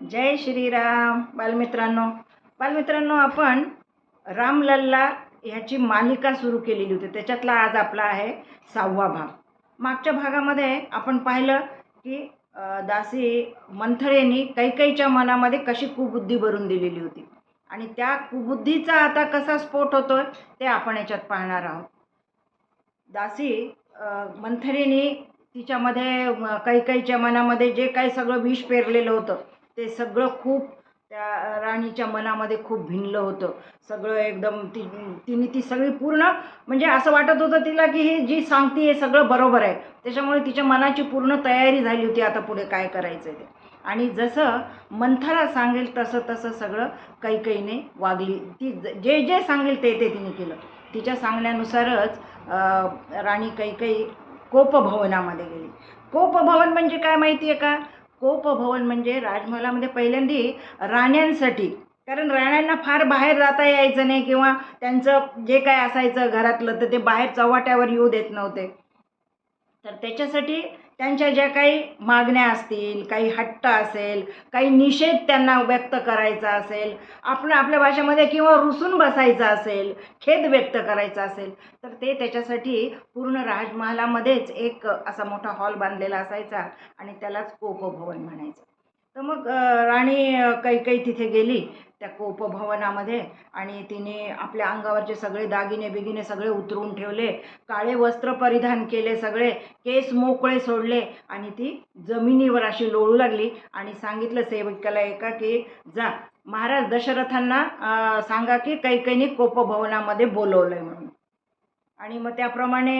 जय श्रीराम. बालमित्रांनो बालमित्रांनो आपण रामलल्ला ह्याची मालिका सुरू केलेली होती. त्याच्यातला आज आपला आहे सहावा भाग. मागच्या भागामध्ये आपण पाहिलं की दासी मंथरेनी कैकईच्या मनामध्ये कशी कुबुद्धी भरून दिलेली होती. आणि त्या कुबुद्धीचा आता कसा स्फोट होतोय ते आपण याच्यात पाहणार आहोत. दासी अ, तिच्यामध्ये कैकईच्या मनामध्ये जे काही सगळं विष पेरलेलं होतं ते सगळं खूप त्या राणीच्या मनामध्ये खूप भिनलं होतं. सगळं एकदम ती तिने ती सगळी पूर्ण म्हणजे असं वाटत होतं तिला की हे जी सांगते हे सगळं बरोबर आहे. त्याच्यामुळे तिच्या मनाची पूर्ण तयारी झाली होती आता पुढे काय करायचं ते. आणि जसं मंथरा सांगेल तसं तसं सगळं कैकईने वागली. ती जे जे सांगेल ते ते तिने केलं. तिच्या सांगण्यानुसारच राणी राणी काही कोपभवनामध्ये गेली. कोपभवन म्हणजे काय माहिती आहे का? कोपभवन म्हणजे राजमहालामध्ये पहिल्यांदी राण्यांसाठी. कारण राण्यांना फार बाहेर जाता यायचं नाही किंवा त्यांचं जे काय असायचं घरातलं तर ते बाहेर चव्हाट्यावर येऊ देत नव्हते. तर त्याच्यासाठी त्यांच्या ज्या काही मागण्या असतील काही हट्ट असेल काही निषेध त्यांना व्यक्त करायचा असेल आपण आपल्या भाषेमध्ये किंवा रुसून बसायचं असेल खेद व्यक्त करायचा असेल तर ते त्याच्यासाठी पूर्ण राजमहालामध्येच एक असा मोठा हॉल बांधलेला असायचा आणि त्यालाच कोपभवन म्हणायचं. तर मग राणी काही काही तिथे गेली. त्या कोपभवनामध्ये आणि तिने आपल्या अंगावरचे सगळे दागिने बिगिने सगळे उतरून ठेवले. काळे वस्त्र परिधान केले सगळे. केस मोकळे सोडले आणि ती जमिनीवर अशी लोळू लागली आणि सांगितलं सेवकाला एका की जा महाराज दशरथांना सांगा की कैकईने कोपभवनामध्ये बोलवलं आहे म्हणून. आणि मग त्याप्रमाणे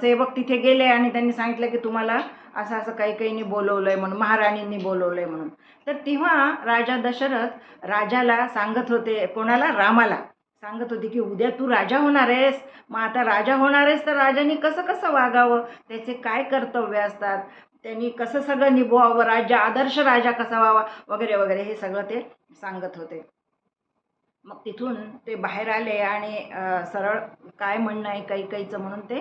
सेवक तिथे गेले आणि त्यांनी सांगितलं की तुम्हाला असं असं काही काहींनी बोलवलं आहे म्हणून महाराणींनी बोलवलं आहे म्हणून. तर तेव्हा राजा दशरथ राजाला सांगत होते कोणाला? रामाला. सांगत होते की उद्या तू राजा होणार आहेस. मग आता राजा होणार आहेस तर राजाने कसं कसं वागावं? त्याचे काय कर्तव्य असतात? त्यांनी कसं सगळं निभवावं? राज्य आदर्श राजा कसा व्हावा? वगैरे वगैरे हे सगळं ते सांगत होते. मग तिथून ते बाहेर आले आणि सरळ काय म्हणणं आहे कैकईचं म्हणून ते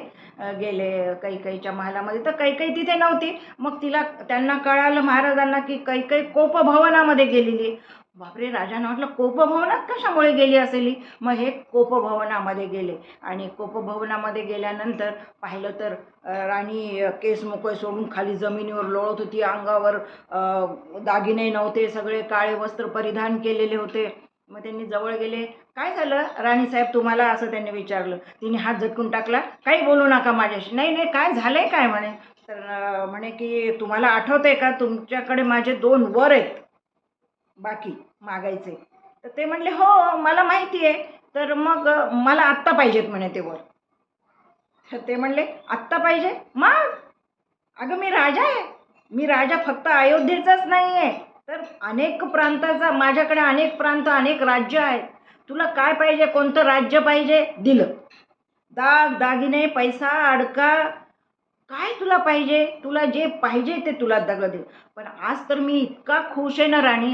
गेले गेले काहीच्या महालामध्ये. तर कैकई तिथे नव्हती. मग तिला त्यांना कळालं महाराजांना की कैकई कोपभवनामध्ये गेलेली बापरे राजानं म्हटलं कोपभवनात कशामुळे गेली असेली? मग हे कोपभवनामध्ये गेले. आणि कोपभवनामध्ये गेल्यानंतर पाहिलं तर राणी केस मोकळे सोडून खाली जमिनीवर लोळत होती. अंगावर दागिने नव्हते. सगळे काळे वस्त्र परिधान केलेले होते. मग त्यांनी जवळ गेले. काय झालं? राणीसाहेब तुम्हाला असं त्यांनी विचारलं. तिने हात झटकून टाकला. काही बोलू नका माझ्याशी. नाही नाही काय झालं आहे काय? म्हणे. तर म्हणे की तुम्हाला आठवतंय का? तुमच्याकडे माझे दोन वर आहेत. बाकी मागायचे. तर ते म्हणले हो मला माहिती आहे. तर मग मला आत्ता पाहिजेत म्हणे ते वर. तर ते म्हणले आत्ता पाहिजे? मग? अगं मी राजा आहे. मी राजा फक्त अयोध्येचाच नाही आहे तर अनेक प्रांताचा माझ्याकडे अनेक प्रांत अनेक राज्य आहेत. तुला काय पाहिजे कोणतं राज्य पाहिजे दिलं. दाग दागिने पैसा अडका काय तुला पाहिजे तुला जे पाहिजे ते तुला दगलं दे पण आज तर मी इतका खुश आहे ना राणी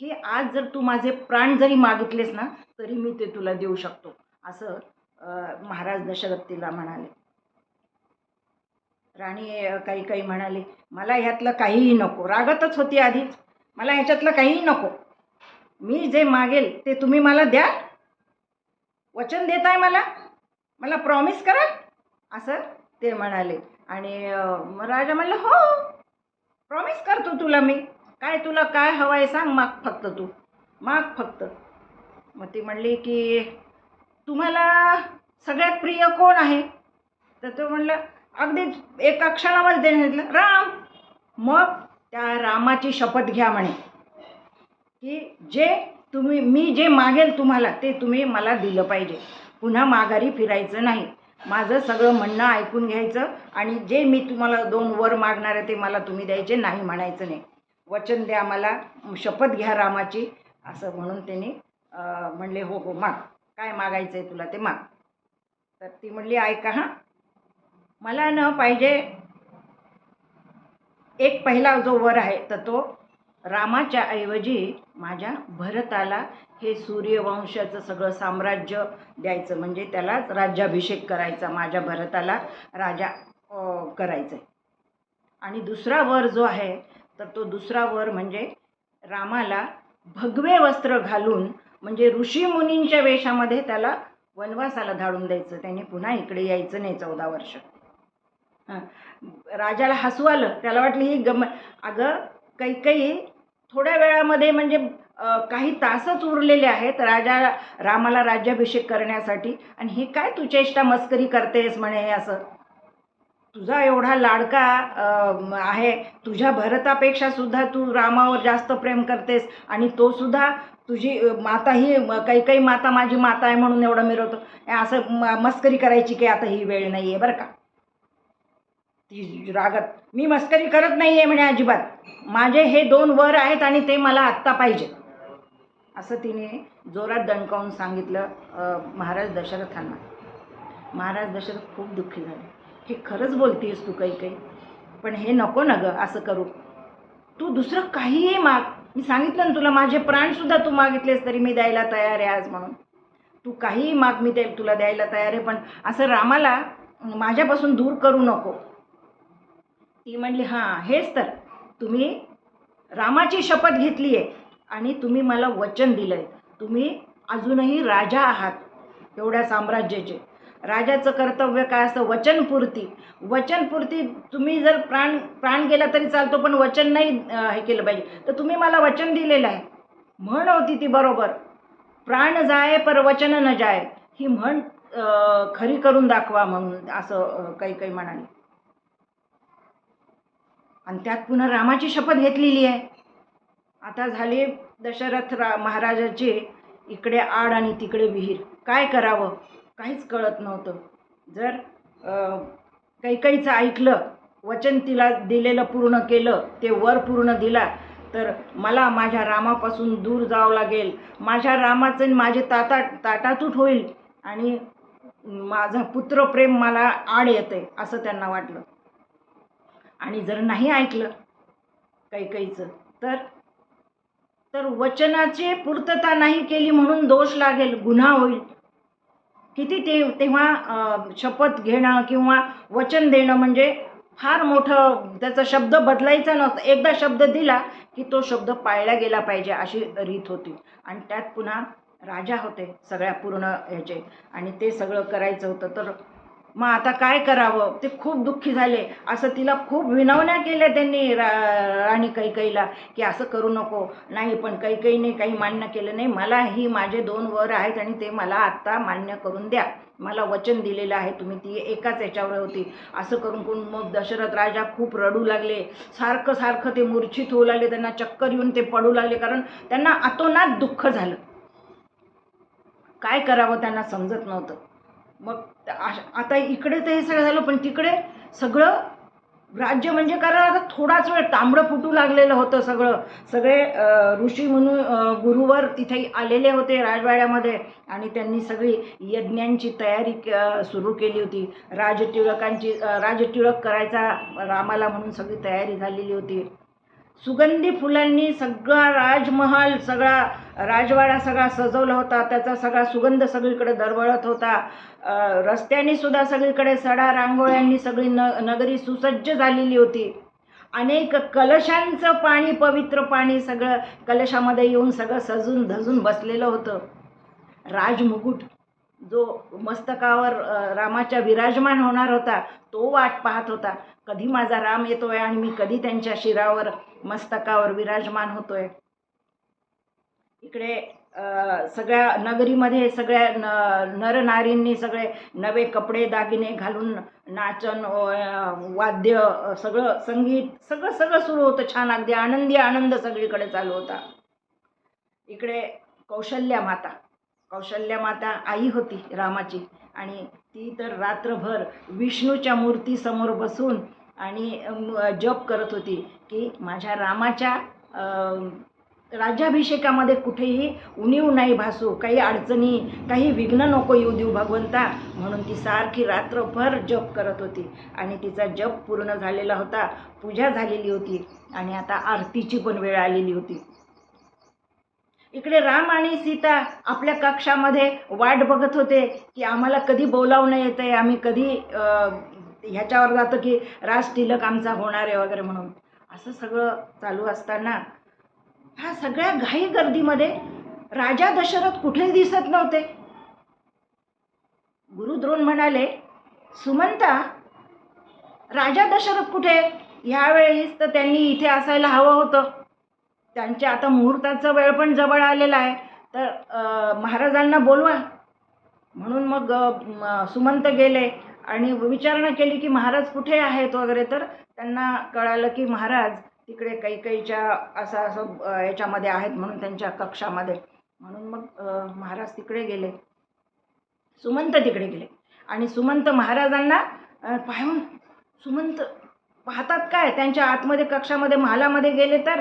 की आज जर तू माझे प्राण जरी मागितलेस ना तरी मी ते तुला देऊ शकतो असं महाराज दशरथ तिला म्हणाले. राणी काही काही म्हणाली मला ह्यातलं काहीही नको रागतच होती आधीच. मला ह्याच्यातलं काहीही नको. मी जे मागेल ते तुम्ही मला द्या वचन देत आहे मला. मला प्रॉमिस करा. असं ते म्हणाले. आणि मग राजा म्हणलं हो प्रॉमिस करतो तुला मी. काय तुला काय हवं आहे सांग माग फक्त तू. माग फक्त. मग ती म्हणली की तुम्हाला सगळ्यात प्रिय कोण आहे? तर तो म्हणलं अगदी एका क्षणामध्ये देण्यात राम. मग त्या रामाची शपथ घ्या म्हणे. की जे तुम्ही मी जे मागेल तुम्हाला ते तुम्ही मला दिलं पाहिजे. पुन्हा माघारी फिरायचं नाही. माझं सगळं म्हणणं ऐकून घ्यायचं आणि जे मी तुम्हाला दोन वर मागणार आहे ते मला तुम्ही द्यायचे नाही म्हणायचं नाही. वचन द्या मला शपथ घ्या रामाची. असं म्हणून त्यांनी म्हणले हो हो माग. काय मागायचं आहे तुला ते माग. तर ती म्हणली ऐका हां. मला न पाहिजे एक पहिला जो वर आहे तर तो रामाच्या ऐवजी माझ्या भरताला हे सूर्यवंशाचं सगळं साम्राज्य द्यायचं. म्हणजे त्यालाच राज्याभिषेक करायचा माझ्या भरताला राजा करायचं आहे आणि दुसरा वर जो आहे तर तो दुसरा वर म्हणजे रामाला भगवे वस्त्र घालून म्हणजे ऋषी मुनींच्या वेशामध्ये त्याला वनवासाला धाडून द्यायचं. त्याने पुन्हा इकडे यायचं नाही चौदा वर्ष. राजाला हसू आलं. त्याला वाटलं ही गम अगं काही काही थोड्या वेळामध्ये म्हणजे काही तासच उरलेले आहेत राजा रामाला राज्याभिषेक करण्यासाठी. आणि हे काय तू चेष्टा मस्करी करतेस म्हणे असं. तुझा एवढा लाडका आहे. तुझ्या भरतापेक्षा सुद्धा तू रामावर जास्त प्रेम करतेस. आणि तो सुद्धा तुझी माता ही काही काही माता माझी माता आहे म्हणून एवढं मिरवतो. असं म- मस्करी करायची की आता ही वेळ नाही आहे बरं का. ती रागत. मी मस्करी करत नाही आहे म्हणे अजिबात. माझे हे दोन वर आहेत आणि ते मला आत्ता पाहिजे. असं तिने जोरात दणकावून सांगितलं महाराज दशरथांना. महाराज दशरथ खूप दुःखी झाले. हे खरंच बोलतीस तू काही काही? पण हे नको ना गं असं करू. तू दुसरं काहीही माग. मी सांगितलं ना तुला माझे प्राणसुद्धा तू मागितलेस तरी मी द्यायला तयार आहे आज म्हणून. तू काहीही माग मी ते तुला द्यायला तयार आहे पण असं रामाला माझ्यापासून दूर करू नको. ती म्हणली हां हेच तर. तुम्ही रामाची शपथ घेतली आहे आणि तुम्ही मला वचन दिलं आहे तुम्ही अजूनही राजा आहात एवढ्या साम्राज्याचे. राजाचं कर्तव्य काय असतं? वचनपूर्ती. वचनपूर्ती तुम्ही जर प्राण प्राण गेला तरी चालतो पण वचन नाही हे केलं पाहिजे. तर तुम्ही मला वचन दिलेलं आहे. म्हण होती ती बरोबर. प्राण जाय पर वचन न जाय. ही म्हण खरी करून दाखवा म्हणून असं काही काही म्हणाले. आणि त्यात पुन्हा रामाची शपथ घेतलेली आहे. आता झाले दशरथ रा महाराजाचे इकडे आड आणि तिकडे विहीर. काय करावं? काहीच कळत नव्हतं. जर कैकईचं ऐकलं वचन तिला दिलेलं पूर्ण केलं ते वर पूर्ण दिला तर मला माझ्या रामापासून दूर जावं लागेल. माझ्या रामाचं आणि माझे ताता ताटातूट होईल आणि माझा पुत्रप्रेम मला आड येते असं त्यांना वाटलं. आणि जर नाही ऐकलं कैकईचं तर तर वचनाची पूर्तता नाही केली म्हणून दोष लागेल गुन्हा होईल. किती ते तेव्हा शपथ घेणं किंवा वचन देणं म्हणजे फार मोठं त्याचा शब्द बदलायचा नव्हता एकदा शब्द दिला की तो शब्द पाळला गेला पाहिजे अशी रीत होती. आणि त्यात पुन्हा राजा होते सगळ्या पूर्ण ह्याचे आणि ते सगळं करायचं होतं तर मग आता काय करावं? ते खूप दुःखी झाले. असं तिला खूप विनवण्या केल्या त्यांनी रा राणी कैकईला की असं करू नको. नाही पण कैकईने काही मान्य केलं नाही. मला ही माझे दोन वर आहेत आणि ते मला आत्ता मान्य करून द्या. मला वचन दिलेलं आहे. तुम्ही ती एकाच याच्यावर होती. असं करून करून मग दशरथ राजा खूप रडू लागले. सारखं सारखं ते मूर्छित होऊ लागले. त्यांना चक्कर येऊन ते पडू लागले. कारण त्यांना अतोनात दुःख झालं. काय करावं त्यांना समजत नव्हतं. मग तर आता इकडे तर हे सगळं झालं पण तिकडे सगळं राज्य म्हणजे कारण आता थोडाच वेळ तांबडं फुटू लागलेलं होतं सगळं. सगळे ऋषी म्हणून गुरुवर तिथे आलेले होते राजवाड्यामध्ये आणि त्यांनी सगळी यज्ञांची तयारी क- सुरू केली होती. राजटिळकांची राजटिळक करायचा रामाला म्हणून सगळी तयारी झालेली होती. सुगंधी फुलांनी सगळा राजमहल सगळा राजवाडा सगळा सजवला होता त्याचा सगळा सुगंध सगळीकडे दरवळत होता. रस्त्यांनी सुद्धा सगळीकडे सडा रांगोळ्यांनी सगळी न नगरी सुसज्ज झालेली होती. अनेक कलशांचं पाणी पवित्र पाणी सगळं कलशामध्ये येऊन सगळं सजून धजून बसलेलं होतं. राजमुकुट जो मस्तकावर रामाच्या विराजमान होणार होता तो वाट पाहत होता. कधी माझा राम येतोय आणि मी कधी त्यांच्या शिरावर मस्तकावर विराजमान होतोय. इकडे सगळ्या नगरीमध्ये सगळ्या न नरनारींनी सगळे नवे कपडे दागिने घालून नाचन वाद्य सगळं संगीत सगळं सगळं सुरू होतं छान अगदी. आनंदी आनंद सगळीकडे चालू होता. इकडे कौशल्या माता. कौशल्या माता आई होती रामाची. आणि ती तर रात्रभर विष्णूच्या मूर्तीसमोर बसून आणि जप करत होती की माझ्या रामाच्या राज्याभिषेकामध्ये कुठेही उणीव नाही भासू काही अडचणी काही विघ्न नको येऊ देऊ भगवंता म्हणून ती सारखी रात्रभर जप करत होती. आणि तिचा जप पूर्ण झालेला होता पूजा झालेली होती आणि आता आरतीची पण वेळ आलेली होती. इकडे राम आणि सीता आपल्या कक्षामध्ये वाट बघत होते की आम्हाला कधी बोलावणं येतं आहे आम्ही कधी ह्याच्यावर जातो की राज तिलक आमचा होणार आहे वगैरे म्हणून. असं सगळं चालू असताना ह्या सगळ्या घाई गर्दीमध्ये राजा दशरथ कुठेही दिसत नव्हते. गुरुद्रोण म्हणाले सुमंता राजा दशरथ कुठे? ह्यावेळेस तर त्यांनी इथे असायला हवं होतं. त्यांच्या आता मुहूर्ताचा वेळ पण जवळ आलेला आहे. तर महाराजांना बोलवा. म्हणून मग सुमंत गेले आणि विचारणा केली की महाराज कुठे आहेत वगैरे तर त्यांना कळालं की महाराज तिकडे काही काहीच्या असं असं याच्यामध्ये आहेत म्हणून त्यांच्या कक्षामध्ये. म्हणून मग महाराज तिकडे गेले. सुमंत तिकडे गेले. आणि सुमंत महाराजांना पाहून सुमंत पाहतात काय? त्यांच्या आतमध्ये कक्षामध्ये महालामध्ये गेले तर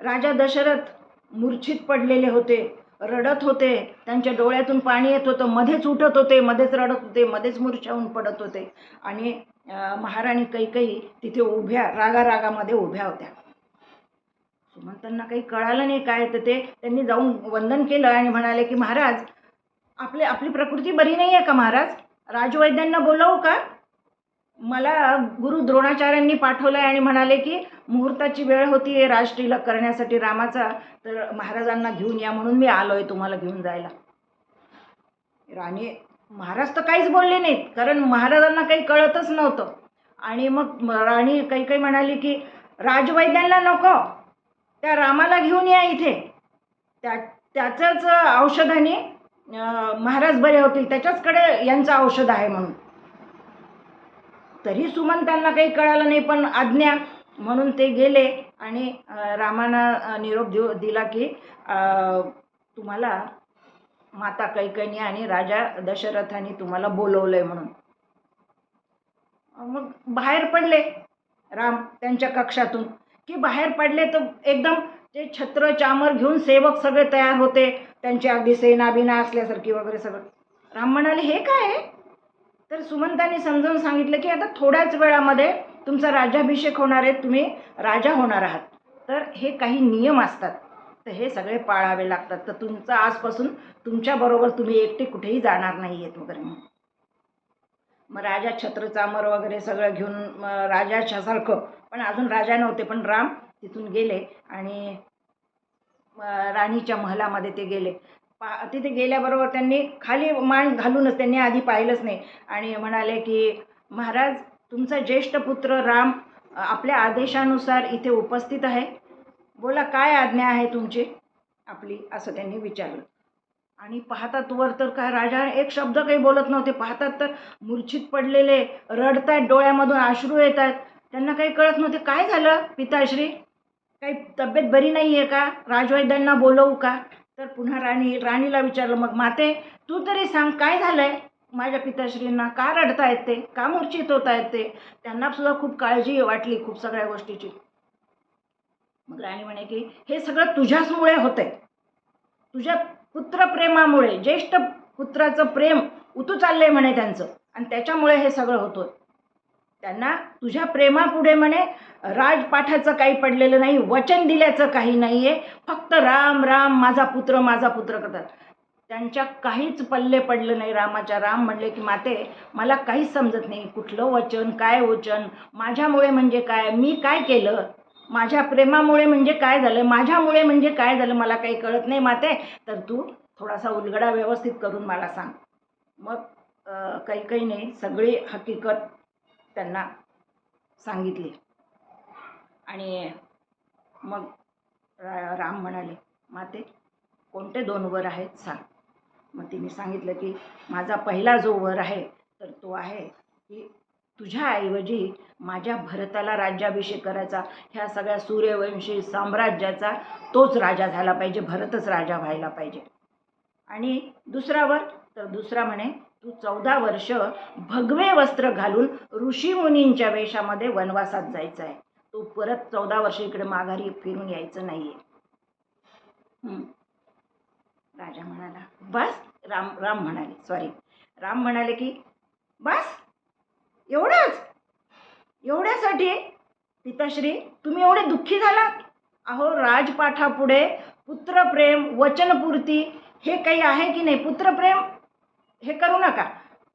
राजा दशरथ मूर्छित पडलेले होते रडत होते. त्यांच्या डोळ्यातून पाणी येत होतं. मध्येच उठत होते मध्येच रडत होते मध्येच मूर्छावून पडत होते. आणि महाराणी कैकई तिथे उभ्या रागारागामध्ये उभ्या होत्या. सुमंतांना काही कळालं नाही काय तर ते त्यांनी जाऊन वंदन केलं आणि म्हणाले की महाराज आपले आपली प्रकृती बरी नाही आहे का महाराज? राजवैद्यांना बोलावू का? मला गुरु द्रोणाचार्यांनी पाठवलं आहे आणि म्हणाले की मुहूर्ताची वेळ होती राजटिलक करण्यासाठी रामाचा तर महाराजांना घेऊन या म्हणून मी आलो आहे तुम्हाला घेऊन जायला. राणी महाराज तर काहीच बोलले नाहीत कारण महाराजांना काही कळतच नव्हतं. आणि मग राणी काही काही म्हणाली की राजवैद्यांना नको त्या रामाला घेऊन या इथे. त्या त्याच्याच औषधाने महाराज बरे होतील त्याच्याचकडे यांचं औषध आहे म्हणून. तरी सुमन त्यांना काही कळालं नाही पण आज्ञा म्हणून ते गेले आणि रामानं निरोप देऊ दिला की तुम्हाला माता कैकनी आणि राजा दशरथाने तुम्हाला बोलवलंय म्हणून. मग बाहेर पडले राम त्यांच्या कक्षातून. की बाहेर पडले तर एकदम ते छत्र चामर घेऊन सेवक सगळे तयार होते. त्यांची अगदी सेना बिना असल्यासारखी वगैरे सगळं. राम म्हणाले हे काय आहे? तर सुमंतांनी समजावून सांगितलं की आता थोड्याच वेळामध्ये तुमचा राज्याभिषेक होणार आहे. तुम्ही राजा होणार आहात. तर हे काही नियम असतात. तर हे सगळे पाळावे लागतात. तर तुमचं आजपासून तुमच्याबरोबर तुम्ही एकटे कुठेही जाणार नाही आहेत वगैरे म्हणून. मग राजा छत्रचामर वगैरे सगळं घेऊन राजाच्यासारखं पण अजून राजा नव्हते पण राम तिथून गेले आणि राणीच्या महलामध्ये ते गेले. पा तिथे गेल्याबरोबर त्यांनी खाली मान घालूनच त्यांनी आधी पाहिलंच नाही. आणि म्हणाले की महाराज तुमचा ज्येष्ठ पुत्र राम आपल्या आदेशानुसार इथे उपस्थित आहे. बोला काय आज्ञा आहे तुमची? आपली असं त्यांनी विचारलं. आणि पाहतात वर तर काय राजा एक शब्द काही बोलत नव्हते. पाहतात तर मूर्छित पडलेले रडत आहेत डोळ्यामधून अश्रू येत आहेत त्यांना काही कळत नव्हते. काय झालं पिताश्री? काही तब्येत बरी नाही आहे का? राजवैद्यांना बोलवू का? तर पुन्हा राणी राणीला विचारलं मग माते तू तरी सांग काय झालं आहे माझ्या पिताश्रींना का रडतायत ते? का मूर्छित होत आहेत ते? त्यांना सुद्धा खूप काळजी वाटली खूप सगळ्या गोष्टीची. मग राणी म्हणे की हे सगळं तुझ्याचमुळे होतंय. तुझ्या पुत्रप्रेमामुळे ज्येष्ठ पुत्राचं प्रेम उतू चाललंय म्हणे त्यांचं. आणि त्याच्यामुळे हे सगळं होतं त्यांना तुझ्या प्रेमापुढे म्हणे राजपाठाचं काही पडलेलं नाही वचन दिल्याचं काही नाही आहे फक्त राम राम माझा पुत्र माझा पुत्र करतात. त्यांच्या काहीच पल्ले पडलं नाही. रामाच्या राम म्हणले की माते मला काहीच समजत नाही. कुठलं वचन काय वचन? माझ्यामुळे म्हणजे काय? मी काय केलं? माझ्या प्रेमामुळे म्हणजे काय झालं? माझ्यामुळे म्हणजे काय झालं? मला काही कळत नाही माते. तर तू थोडासा उलगडा व्यवस्थित करून मला सांग. मग काही काही नाही. सगळी हकीकत त्यांना सांगितली. आणि मग रा राम म्हणाले माते कोणते दोन वर आहेत सांग. मग तिने सांगितलं की माझा पहिला जो वर आहे तर तो आहे की तुझ्याऐवजी माझ्या भरताला राज्याभिषेक करायचा ह्या सगळ्या सूर्यवंशी साम्राज्याचा तोच राजा झाला पाहिजे भरतच राजा व्हायला पाहिजे. आणि दुसरा वर तर दुसरा म्हणे तू चौदा वर्ष भगवे वस्त्र घालून ऋषीमुनींच्या वेशामध्ये वनवासात जायचं आहे तू परत चौदा वर्ष इकडे माघारी फिरून यायचं नाही आहे राजा म्हणाला बस राम राम म्हणाले सॉरी राम म्हणाले की बस एवढंच? एवढ्यासाठी? पिताश्री तुम्ही एवढे दुःखी झालात? अहो राजपाठापुढे पुत्रप्रेम वचनपूर्ती हे काही आहे की नाही? पुत्रप्रेम? हे करू नका.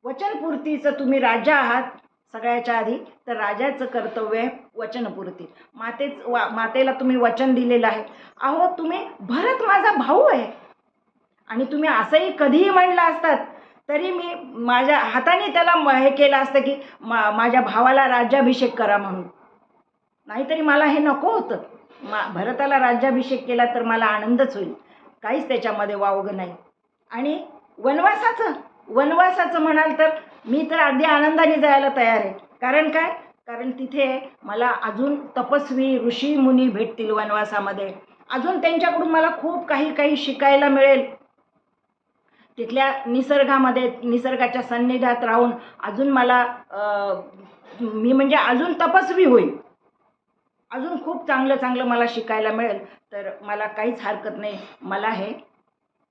वचनपूर्तीचं तुम्ही राजा आहात सगळ्याच्या आधी तर राजाचं कर्तव्य आहे वचनपूर्ती. मातेच वा मातेला तुम्ही वचन दिलेलं आहे. अहो तुम्ही भरत माझा भाऊ आहे. आणि तुम्ही असंही कधीही म्हणलं असतात तरी मी माझ्या हाताने त्याला म- हे केलं असतं की मा माझ्या भावाला राज्याभिषेक करा म्हणून. नाहीतरी मला हे नको होतं. मा भरताला राज्याभिषेक केला तर मला आनंदच होईल. काहीच त्याच्यामध्ये वावगं नाही. आणि वनवासाचं वनवासाचं म्हणाल तर मी तर अगदी आनंदाने जायला तयार आहे. कारण काय? कारण तिथे मला अजून तपस्वी ऋषी मुनी भेटतील वनवासामध्ये. अजून त्यांच्याकडून मला खूप काही काही शिकायला मिळेल. तिथल्या निसर्गामध्ये निसर्गाच्या सान्निध्यात राहून अजून मला मी म्हणजे अजून तपस्वी होईल अजून खूप चांगलं चांगलं मला शिकायला मिळेल. तर मला काहीच हरकत नाही. मला हे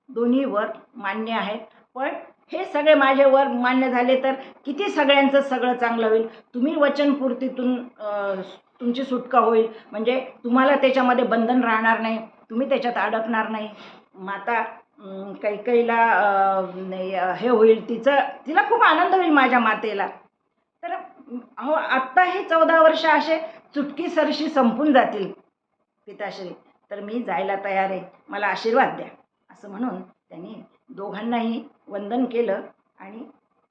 दोन्ही वर मान्य आहेत. पण हे सगळे माझे वर मान्य झाले तर किती सगळ्यांचं सगळं चांगलं होईल? तुम्ही वचनपूर्तीतून तुमची सुटका होईल. म्हणजे तुम्हाला त्याच्यामध्ये बंधन राहणार नाही. तुम्ही त्याच्यात अडकणार नाही. माता कैकईला हे होईल तिचं तिला खूप आनंद होईल माझ्या मातेला. तर अहो आत्ता हे चौदा वर्ष असे चुटकी सरशी संपून जातील पिताश्री. तर मी जायला तयार आहे. मला आशीर्वाद द्या. असं म्हणून त्यांनी दोघांनाही वंदन केलं आणि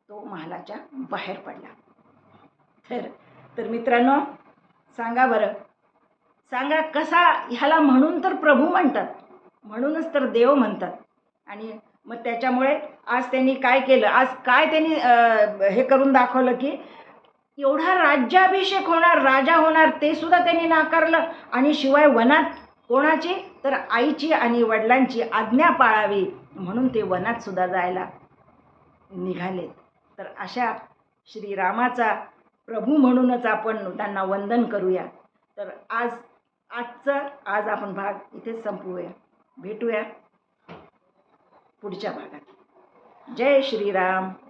तो महालाच्या बाहेर पडला. तर तर मित्रांनो सांगा बरं. सांगा कसा ह्याला म्हणून तर प्रभू म्हणतात. म्हणूनच तर देव म्हणतात. आणि मग त्याच्यामुळे आज त्यांनी काय केलं? आज काय त्यांनी हे करून दाखवलं की एवढा राज्याभिषेक होणार राजा होणार ते सुद्धा त्यांनी नाकारलं. आणि शिवाय वनात कोणाची? तर आईची आणि वडिलांची आज्ञा पाळावी म्हणून ते वनात सुद्धा जायला निघालेत. तर अशा श्रीरामाचा प्रभू म्हणूनच आपण त्यांना वंदन करूया. तर आज आजचा आज आपण भाग इथेच संपवूया. भेटूया. पुढच्या भागात. जय श्रीराम.